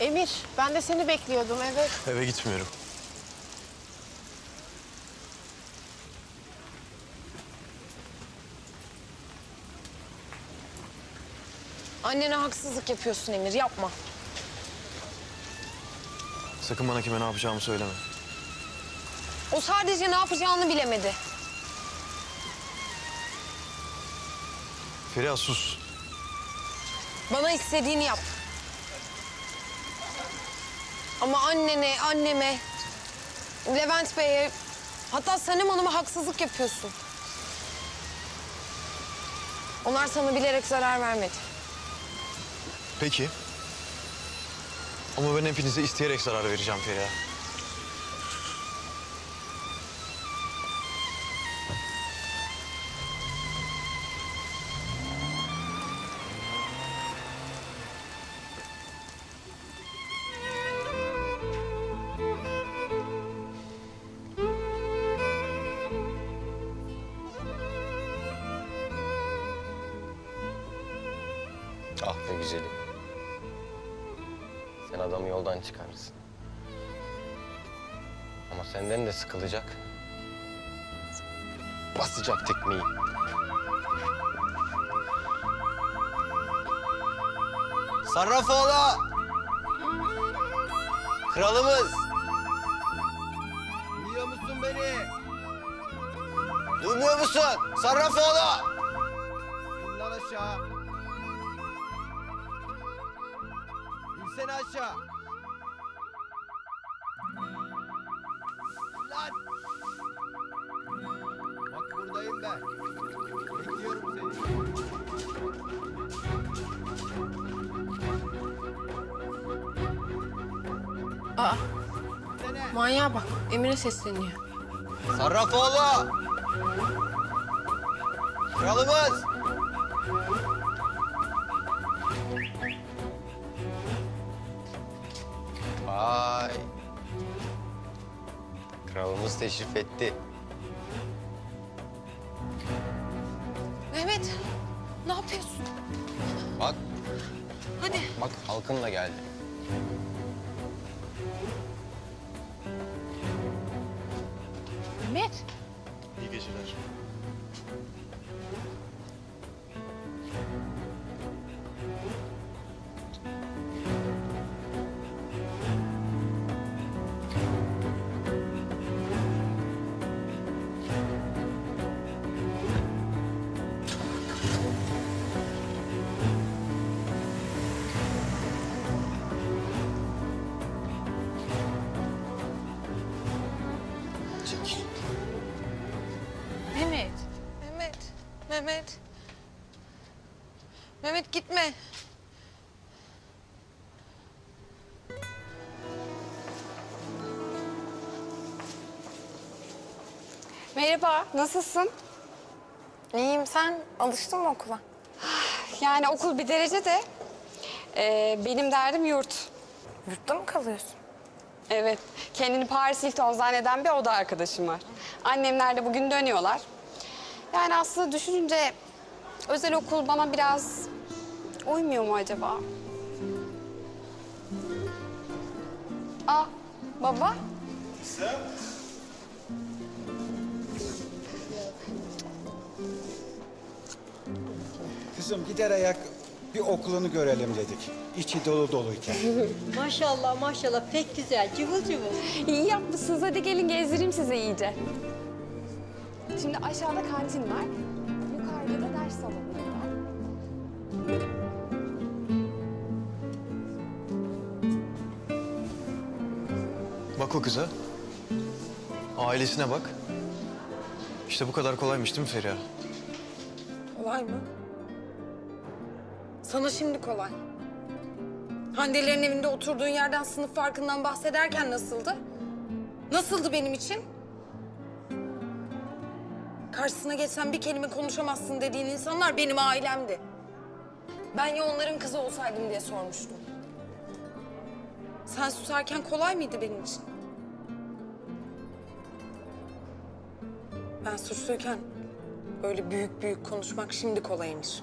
Emir, ben de seni bekliyordum evet. Eve gitmiyorum. Annene haksızlık yapıyorsun Emir, yapma. Sakın bana kime ne yapacağımı söyleme. O sadece ne yapacağını bilemedi. Feriha sus. Bana istediğini yap. Ama annene, anneme, Levent Bey'e, hatta Sanem Hanım'a haksızlık yapıyorsun. Onlar sana bilerek zarar vermedi. Peki. Ama ben hepinize isteyerek zarar vereceğim Feriha. Be güzelim. Sen adamı yoldan çıkarırsın. Ama senden de sıkılacak. Basacak tekmeyi. Sarrafoğlu! Kralımız! Duyuyor musun beni? Duymuyor musun? Sarrafoğlu! İn lan aşağı. İnsene aşağı. Lan! Bak buradayım ben. Bekliyorum seni. Aa, İnsene. manyağa bak. Emir'e sesleniyor. Sarrafoğlu! Kralımız! Vay! Kralımız teşrif etti. Mehmet, ne yapıyorsun? Bak, Hadi. bak halkın da geldi. Mehmet. İyi geceler. Mehmet. Mehmet gitme. Merhaba, nasılsın? İyiyim, sen alıştın mı okula? Yani okul bir derece de ee, benim derdim yurt. Yurtta mı kalıyorsun? Evet, kendini Paris Hilton zanneden bir oda arkadaşım var. Annemler de bugün dönüyorlar. Yani aslında düşününce özel okul bana biraz uymuyor mu acaba? Aa, baba. Kızım gider ayak bir okulunu görelim dedik. İçi dolu doluyken. Maşallah maşallah pek güzel cıvıl cıvıl. İyi yapmışsınız. Hadi gelin gezdireyim size iyice. Şimdi aşağıda kantin var. Yukarıda da ders salonları var. Bak o kıza. Ailesine bak. İşte bu kadar kolaymış değil mi Feriha? Kolay mı? Sana şimdi kolay. Hande'lerin evinde oturduğun yerden sınıf farkından bahsederken nasıldı? Nasıldı benim için? Karşısına geçsen bir kelime konuşamazsın dediğin insanlar benim ailemdi. Ben ya onların kızı olsaydım diye sormuştum. Sen susarken kolay mıydı benim için? Ben suçluyken böyle büyük büyük konuşmak şimdi kolaymış.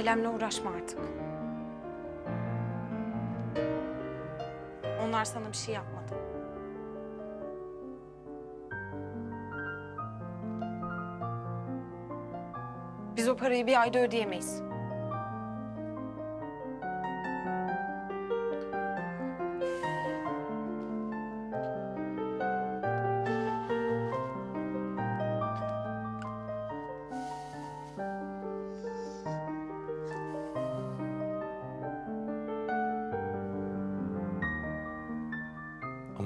Ailemle uğraşma artık. Onlar sana bir şey yapmadı. Biz o parayı bir ayda ödeyemeyiz.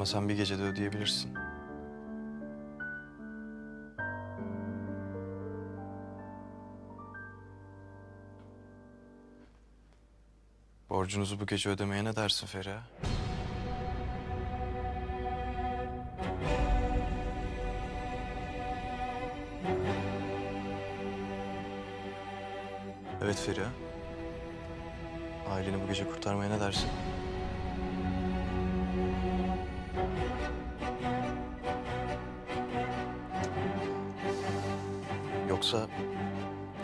Ama sen bir gecede ödeyebilirsin. Borcunuzu bu gece ödemeye ne dersin Feriha? Evet Feriha. Aileni bu gece kurtarmaya ne dersin? Yoksa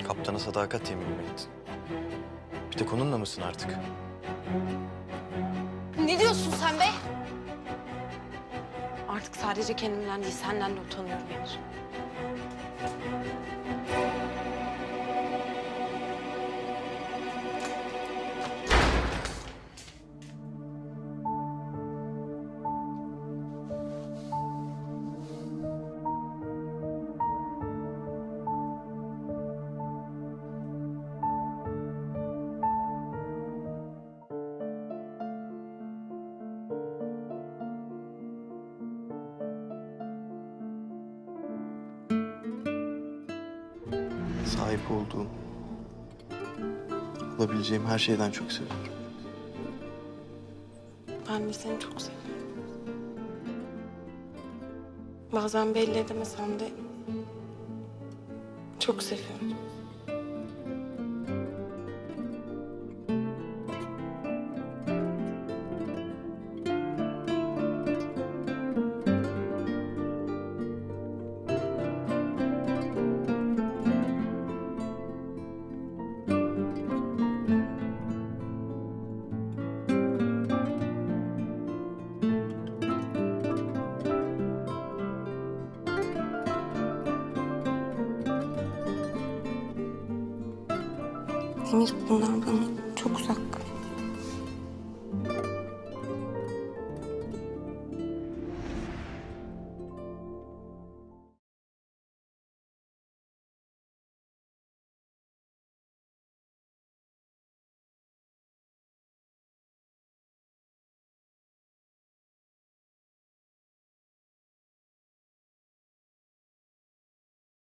kaptana sadakat yemin mi ettin? Bir tek onunla mısın artık? Ne diyorsun sen be? Artık sadece kendimden değil senden de utanıyorum Emir. Sahip olduğum, alabileceğim her şeyden çok seviyorum. Ben de seni çok seviyorum. Bazen belli edemesem de çok seviyorum. Emir bunlar bana çok uzak.